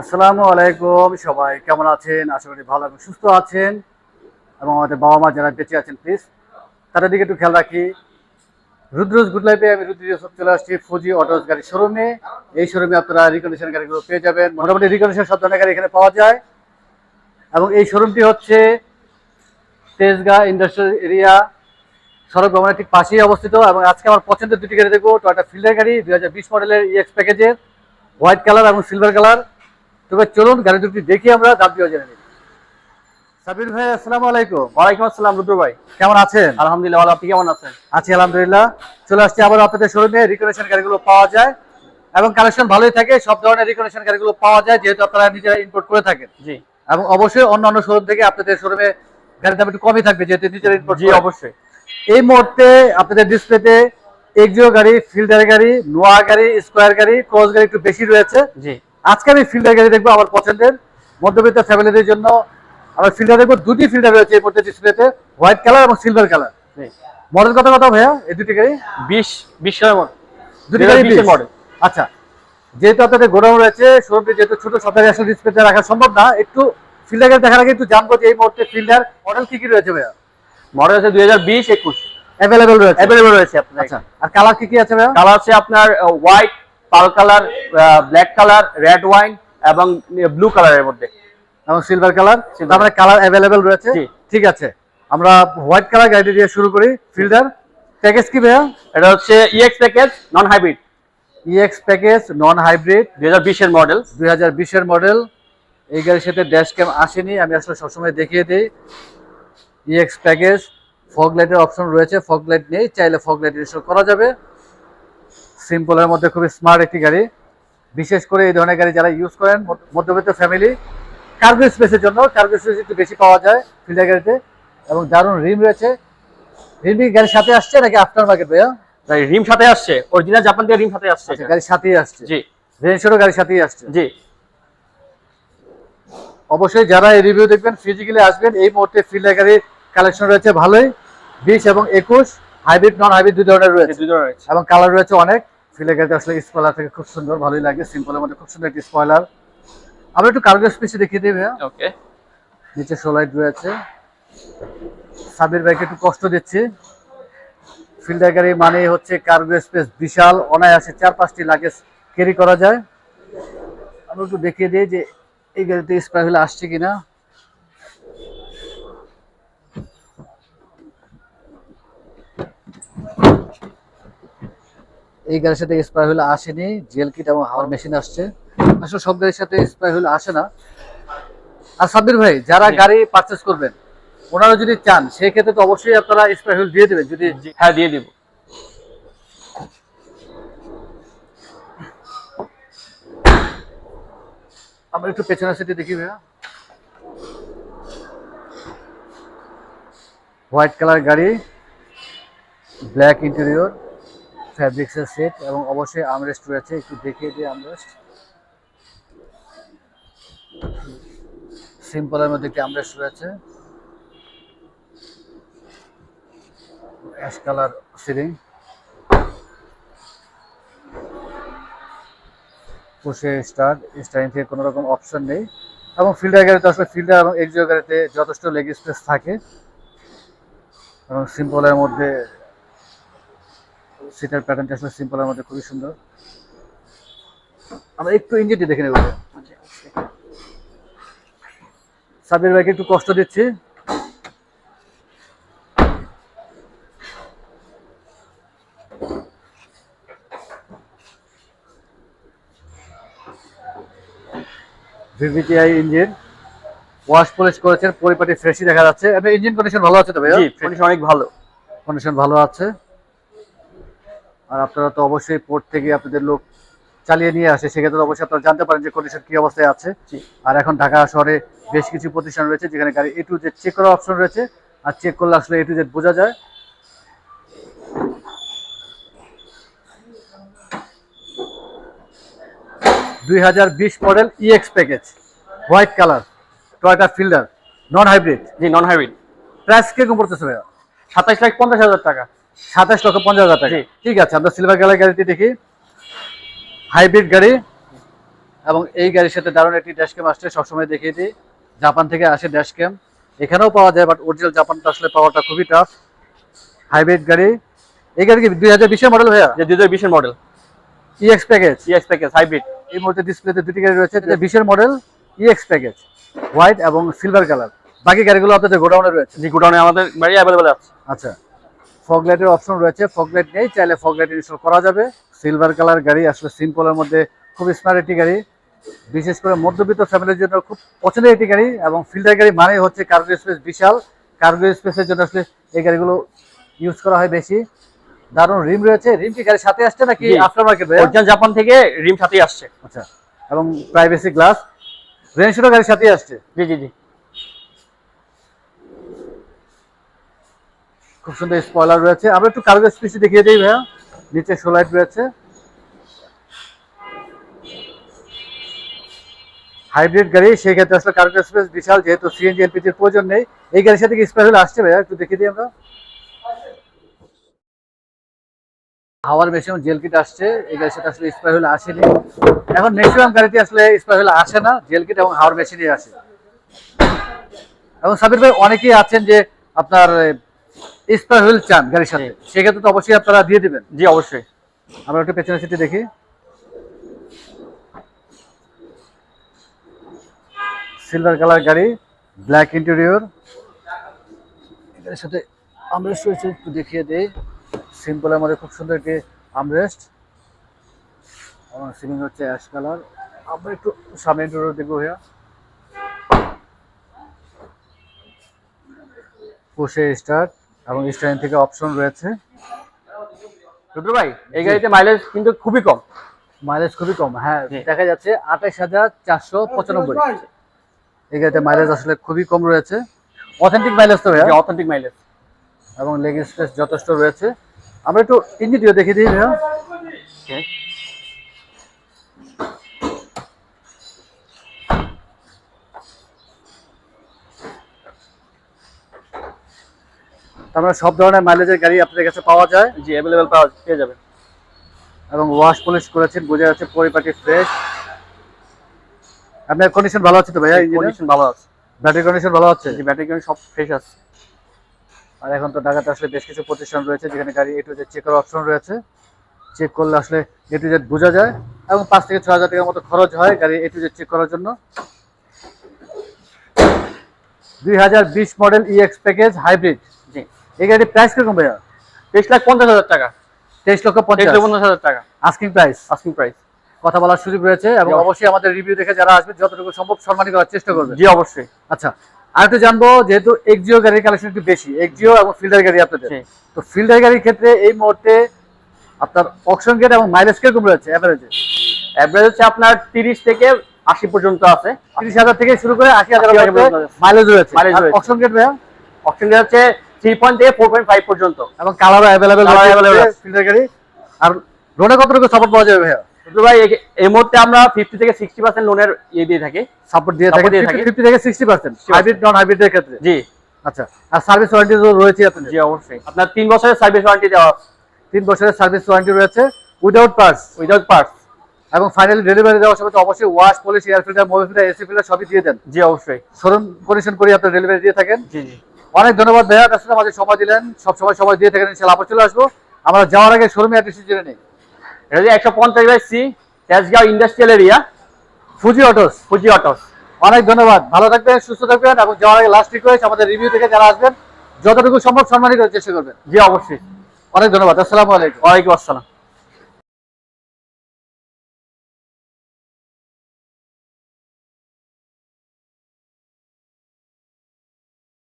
আসসালামু আলাইকুম সবাই, কেমন আছেন? আশা করি ভালো এবং সুস্থ আছেন। এবং আমাদের বাবা মা যারা বেঁচে আছেন প্লিজ তাদের দিকে একটু খেয়াল রাখি। রুদ্রজ গুড লাইফে আমি রুদ্র চলে আসছি ফুজি অটোজ গাড়ি শোরুমে এই শোরুমে আপনারা রিকন্ডিশন গাড়িগুলো পেয়ে যাবেন। মোটামুটি রিকন্ডিশন সব ধরনের গাড়ি এখানে পাওয়া যায়। এবং এই শোরুমটি হচ্ছে তেজগাঁ ইন্ডাস্ট্রিয়াল এরিয়া সড়ক ভবনের ঠিক পাশেই অবস্থিত। এবং আজকে আমার পছন্দের দুটি গাড়ি দেখব টয়টা ফিল্ডার গাড়ি, দুই হাজার বিশ মডেলের ইএক্স প্যাকেজের হোয়াইট কালার এবং সিলভার কালার তবে চলুন গাড়ি দুটি দেখি আমরা দাম দিয়েও জেনে নিই। সাবির ভাই আসসালামু আলাইকুম। ওয়ালাইকুম আসসালাম রুদ্র ভাই। কেমন আছেন? আলহামদুলিল্লাহ ভালো। আপনি কেমন আছেন? আছি আলহামদুলিল্লাহ। চলে আসছি আবার আপনাদের শোরুমে রিকনেশন গাড়িগুলো পাওয়া যায়। এবং কালেকশন ভালোই থাকে সব ধরনের রিকনেশন গাড়িগুলো পাওয়া যায় যেহেতু আপনারা নিজেরা ইম্পোর্ট করে থাকেন। জি। এবং অবশ্যই অন্যান্য শোরুম থেকে আপনাদের শোরুমে গাড়ির দাম একটু কমই থাকবে যেহেতু নিজেরা ইম্পোর্ট জি অবশ্যই। এই মুহূর্তে আপনাদের ডিসপ্লেতে এক্সিও গাড়ি ফিল্ডার গাড়ি নোয়া গাড়ি স্কোয়ার গাড়ি ক্রস গাড়ি একটু বেশি রয়েছে। জি। আজকে আমি ফিল্ডার গাড়ি দেখব আমার পছন্দের। মধ্যবিত্ত ফ্যামিলিদের জন্য। আমার ফিল্ডার দেখব দুটি ফিল্ডার রয়েছে এই মুহূর্তে ডিসপ্লেতে হোয়াইট কালার এবং সিলভার কালার মডেল কত কত ভাইয়া? এই দুটি গাড়ি? বিশ বিশ মডেল দুটি গাড়ি 2020 মডেল আচ্ছা। যেহেতু আপনাদের গোডাউন রয়েছে শোরুমটি যেহেতু ছোট সব আসলে ডিসপ্লেতে রাখা সম্ভব না। একটু ফিল্ডার গাড়ি দেখার আগে একটু জানব যে এই মুহূর্তে ফিল্ডার মডেল কি কি রয়েছে ভাইয়া? মডেল আছে দুই হাজার বিশ একুশ। অ্যাভেলেবেল রয়েছে। অ্যাভেলেবল রয়েছে আপনার। আচ্ছা। আর কালার কি কি আছে ভাইয়া? কালার আছে আপনার white pearl colour black colour red wine এবং ব্লু কালারের মধ্যে। এবং সিলভার কালার Silver। তার মানে কালার অ্যাভেলেবেল রয়েছে? ঠিক আছে। আমরা হোয়াইট কালার গাড়ি দিয়ে শুরু করি। ফিল্ডার প্যাকেজ কি ভাইয়া? এটা হচ্ছে EX package non hybrid EX package non hybrid দুই বিশের মডেল দুই বিশের মডেল এই গাড়ির সাথে ড্যাশ ক্যাম আসেনি। আমি আসলে সবসময় দেখিয়ে দিই। ইএক্স প্যাকেজ ফগ লাইটের অপশন রয়েছে। ফগ লাইট নেই। চাইলে ফগ লাইট ইনস্টল করা যাবে। সিম্পলের মধ্যে খুবই স্মার্ট একটি গাড়ি। বিশেষ করে এই ধরনের গাড়ি যারা ইউজ করেন মধ্যবিত্ত ফ্যামিলি কার্গো স্পেসের জন্য কার্গো স্পেস একটু বেশি পাওয়া যায় ফিল্ডার গাড়িতে। এবং দারুণ রিম রয়েছে। রিম গাড়ির সাথে আসছে নাকি আফটার মার্কেট ভাইয়া রিম সাথে আসছে। অরিজিনাল জাপান দিয়ে রিম সাথে আসছে আচ্ছা, গাড়ির সাথেই আসছে। জি। রেঞ্জেরও গাড়ির সাথেই আসছে। জি। অবশ্যই যারা এই রিভিউ দেখবেন ফিজিক্যালি আসবেন এই মুহূর্তে ফিল্ডার গাড়ির কালেকশন রয়েছে ভালোই। বিশ এবং একুশ হাইব্রিড নন হাইব্রিড দুই ধরনের রয়েছে। দুই ধরনের রয়েছে। এবং কালার রয়েছে অনেক। ফিল্ডার গাড়িতে আসলে স্পয়লার থেকে খুব সুন্দর ভালোই লাগে সিম্পলের মধ্যে খুব সুন্দর একটি স্পয়লার আমরা একটু কার্গো স্পেসে দেখিয়ে ভাইয়া। ওকে নিচে সোলাইট রয়েছে। সাবির ভাইকে একটু কষ্ট দিচ্ছি। ফিল্ডার গাড়ি মানে হচ্ছে কার্গো স্পেস বিশাল অনায়াসে চার পাঁচটি লাগেজ ক্যারি করা যায়। আমরা একটু দেখিয়ে দিই যে এই গাড়িতে হলে আসছে কিনা। এই গাড়ির সাথে স্পাই হলে আসেনি জেল কিট এবং হাওয়ার মেশিন আসছে। আসলে সব গাড়ির সাথে স্পাই হলে আসে না। আর সাব্বির ভাই যারা গাড়ি পারচেস করবেন ওনারা যদি চান সেই ক্ষেত্রে তো অবশ্যই আপনারা স্পাই হুইল দিয়ে দেবেন যদি হ্যাঁ দিয়ে দিব। আমরা একটু পেছনের সিটে দেখি ভাইয়া। হোয়াইট কালার গাড়ি ব্ল্যাক ইন্টেরিয়র ফ্যাব্রিক্সের সেট এবং অবশ্যই আমরেস্ট রয়েছে, একটু দেখিয়ে দিই আমরেস্ট সিম্পলের মধ্যে একটি আমরেস্ট রয়েছে। Ash colour ceiling push start steering থেকে কোনো রকম অপশন নেই। এবং ফিল্ডার গাড়িতে আসলে ফিল্ডার এবং এক্সিও গাড়িতে যথেষ্ট লেগ স্পেস থাকে। এবং সিম্পলের মধ্যে সিটের প্যাটার্নটা আসলে সিম্পলের মধ্যে খুবই সুন্দর। আমরা একটু ইঞ্জিনটি দেখে নেব সাবির ভাইকে একটু কষ্ট দিচ্ছি। ভিভিটিআই ইঞ্জিন ওয়াশ পলিশ করেছেন পরিপাটি ফ্রেশই দেখা যাচ্ছে। এবং ইঞ্জিন কন্ডিশন ভালো আছে তো ভাইয়া? জি কন্ডিশন অনেক ভালো। কন্ডিশন ভালো আছে। আর আপনারা তো অবশ্যই পোর্ট থেকে আপনাদের লোক চালিয়ে নিয়ে আসে সেক্ষেত্রে অবশ্যই আপনারা জানতে পারেন যে কন্ডিশন কি অবস্থায় আছে। আর এখন ঢাকা শহরে বেশ কিছু প্রতিষ্ঠান রয়েছে যেখানে গাড়ি এ টু জেড চেক করার অপশন রয়েছে আর চেক করলে আসলে এ টু জেড বোঝা যায়। দুই হাজার বিশ model EX package white colour Toyota Fielder non hybrid G non hybrid price কীরকম পড়তেছে ভাইয়া? সাতাইশ লাখ পঞ্চাশ হাজার টাকা। সাতাশ লক্ষ পঞ্চাশ হাজার টাকা। ঠিক আছে আমরা সিলভার কালার গাড়িটি দেখি। হাইব্রিড গাড়ি এবং এই গাড়ির সাথে দারুণ একটি ড্যাশ ক্যাম আসছে সবসময় দেখিয়ে দিই। জাপান থেকে আসে ড্যাশ ক্যাম এখানেও পাওয়া যায় বাট অরিজিনাল জাপানটা আসলে পাওয়াটা খুবই টাফ হাইব্রিড গাড়ি। এই গাড়ি কি দুই হাজার বিশের মডেল ভাইয়া? যে দুই হাজার বিশের model EX package CX package hybrid এই মুহূর্তে ডিসপ্লেতে দুটি গাড়ি রয়েছে বিশের মডেল ইএক্স প্যাকেজ হোয়াইট এবং সিলভার কালার বাকি গাড়িগুলো আপনাদের গোডাউনে রয়েছে? জি গোডাউনে আমাদের গাড়ি অ্যাভেলেবল আছে। আচ্ছা। ফগ লাইটের অপশন রয়েছে। ফগ লাইট নেই চাইলে ফগ লাইট ইনস্টল করা যাবে। সিলভার কালার গাড়ি আসলে সিম্পলের মধ্যে খুব স্মার্ট একটি গাড়ি। বিশেষ করে মধ্যবিত্ত ফ্যামিলির জন্য খুব পছন্দের একটি গাড়ি এবং ফিল্টার গাড়ি মানে হচ্ছে কার্গো স্পেস বিশাল। কার্গো স্পেসের জন্য আসলে এই গাড়িগুলো ইউজ করা হয় বেশি। দারুণ রিম রয়েছে। রিম কি গাড়ির সাথে আসছে নাকি। আফটার মার্কেট অরিজিনাল জাপান থেকে রিম সাথেই আসছে। আচ্ছা। এবং প্রাইভেসি গ্লাস রেনশিটও গাড়ির সাথেই আসছে। জি জি জি। খুব সুন্দর স্পয়লার রয়েছে। আমরা একটু কার্গো স্পেস দেখিয়ে দিই ভাইয়া। নিচে সোলাইট রয়েছে। হাইব্রিড গাড়ি, সেই ক্ষেত্রে আসলে কার্গো স্পেস বিশাল, যেহেতু সিএনজি এলপিজির প্রয়োজন নেই। এই গাড়ির সাথে কি স্পেস হলে আসছে ভাইয়া? একটু দেখিয়ে দিই আমরা। হাওয়ার মেশিন জেল কিট আসছে। এই গাড়ির সাথে আসলে স্পাই হলে আসেনি। এখন ম্যাক্সিমাম গাড়িতে আসলে স্পাই হলে আসে না। জেল কিট এবং হাওয়ার মেশিনই আসে। এবং সাবির ভাই, অনেকেই আছেন যে আপনার স্পাই হুইল চান গাড়ির সাথে। সেক্ষেত্রে তো অবশ্যই আপনারা দিয়ে দিবেন। জি অবশ্যই। আমরা একটু পেছনের সিটে দেখি। সিলভার কালার গাড়ি ব্ল্যাক ইন্টেরিয়র এটার সাথে আমরেস্ট রয়েছে একটু দেখিয়ে দেই। সিম্পলের মধ্যে খুব সুন্দর একটি আমরেস্ট এবং সিলিং হচ্ছে অ্যাশ কালার আমরা একটু সামনে ইন্টেরিয়র দেখব ভাইয়া। পুষে স্টার্ট এবং স্টারিং থেকে অপশন রয়েছে। রুদ্র ভাই এই গাড়িতে মাইলেজ কিন্তু খুবই কম। মাইলেজ খুবই কম হ্যাঁ দেখা যাচ্ছে আঠাশ হাজার চারশো পঁচানব্বই। এই গাড়িতে মাইলেজ আসলে খুবই কম রয়েছে। অথেন্টিক মাইলেজ তো ভাইয়া? অথেন্টিক মাইলেজ এবং লেগ স্পেস যথেষ্ট রয়েছে। আমরা একটু ইঞ্জিনটিও দেখে দিই ভাইয়া। আমরা সব ধরনের মাইলেজের গাড়ি আপনাদের কাছে পাওয়া যায়। জি অ্যাভেলেবেল পাওয়া পেয়ে যাবেন। এবং ওয়াশ পলিশ করেছেন বোঝা যাচ্ছে পরিপাটি ফ্রেশ আপনার কন্ডিশন ভালো আছে তো ভাইয়া কন্ডিশন ভালো আছে। ব্যাটারি কন্ডিশন ভালো আছে? জি ব্যাটারি কন্ডিশন সব ফ্রেশ আছে। আর এখন তো ঢাকাতে আসলে বেশ কিছু প্রতিষ্ঠান রয়েছে যেখানে গাড়ি এ টু জেড চেক করার অপশন রয়েছে। চেক করলে আসলে এ টু জেড বোঝা যায়। এবং পাঁচ থেকে ছ হাজার টাকার মতো খরচ হয় গাড়ি এ টু জেড চেক করার জন্য। দুই হাজার বিশ মডেল ইএক্স প্যাকেজ হাইব্রিড জি। এই গাড়ির প্রাইস কীরকম ভাইয়া? তেইশ লাখ পঞ্চাশ হাজার টাকা। তেইশ লক্ষ পঞ্চাশ। পঞ্চাশ হাজার টাকা। আস্কিং প্রাইস আস্কিং প্রাইস কথা বলার সুযোগ রয়েছে এবং অবশ্যই আমাদের রিভিউ দেখে যারা আসবে যতটুকু সম্ভব সম্মানী করার চেষ্টা করবে। জি অবশ্যই। আচ্ছা আর একটু জানব যেহেতু এক্সিও গাড়ির কালেকশন একটু বেশি এক্সিও এবং ফিল্ডার গাড়ি আপনাদের। তো ফিল্ডার গাড়ির ক্ষেত্রে এই মুহূর্তে আপনার অকশন গেট এবং মাইলেজ কীরকম রয়েছে? অ্যাভারেজে অ্যাভারেজ হচ্ছে আপনার তিরিশ থেকে আশি পর্যন্ত আছে। তিরিশ হাজার থেকে শুরু করে আশি হাজার 80,000 মাইলেজ রয়েছে। অকশন গেট ভাইয়া? অপশন হচ্ছে থ্রি পয়েন্ট থেকে ফোর পয়েন্ট ফাইভ পর্যন্ত। এবং কালার আছে। গাড়ি। আর লোনে সাপোর্ট পাওয়া যাবে ভাইয়া? ভাই এই- মুহূর্তে আমরা ফিফটি থেকে সিক্সটি পার্সেন্ট লোনের ইয়ে দিয়ে থাকি। সাপোর্ট দিয়ে থাকে। দিয়ে থাকি। ফিফটি থেকে সিক্সটি পার্সেন্ট হাইব্রিড নন ক্ষেত্রে। জি। আচ্ছা। আর সার্ভিস ওয়ারেন্টি তো রয়েছে আপনাদের। জি অবশ্যই। আপনার তিন বছরের সার্ভিস ওয়ারেন্টি দেওয়া তিন বছরের সার্ভিস ওয়ারেন্টি রয়েছে। উইদাউট পার্টস উইদাউট পার্টস এবং ফাইনালি ডেলিভারি দেওয়ার সময় তো অবশ্যই wash polish air filter mobile filter AC filter সবই দিয়ে দেন। জি অবশ্যই। শোরুম কন্ডিশন করে আপনার ডেলিভারি দিয়ে থাকেন। জি জি। অনেক ধন্যবাদ ভাইয়া। আসলে আমাদের সময় দিলেন। সব সময় সময় দিয়ে থাকেন ইনশাল্লাহ আবার চলে আসব। আমরা যাওয়ার আগে শোরুমে অ্যাড্রেস জেনে নিই। এটা হচ্ছে একশো পঞ্চাশ by C Tejgaon industrial area Fuji Autos Fuji Autos অনেক ধন্যবাদ। ভালো থাকবেন সুস্থ থাকবেন এবং যাওয়ার আগে লাস্ট রিকোয়েস্ট আমাদের রিভিউ থেকে যারা আসবেন যতটুকু সম্ভব সম্মানিত চেষ্টা করবেন। জি অবশ্যই। অনেক ধন্যবাদ। আসসালামু আলাইকুম। ওয়ালাইকুম আসসালাম।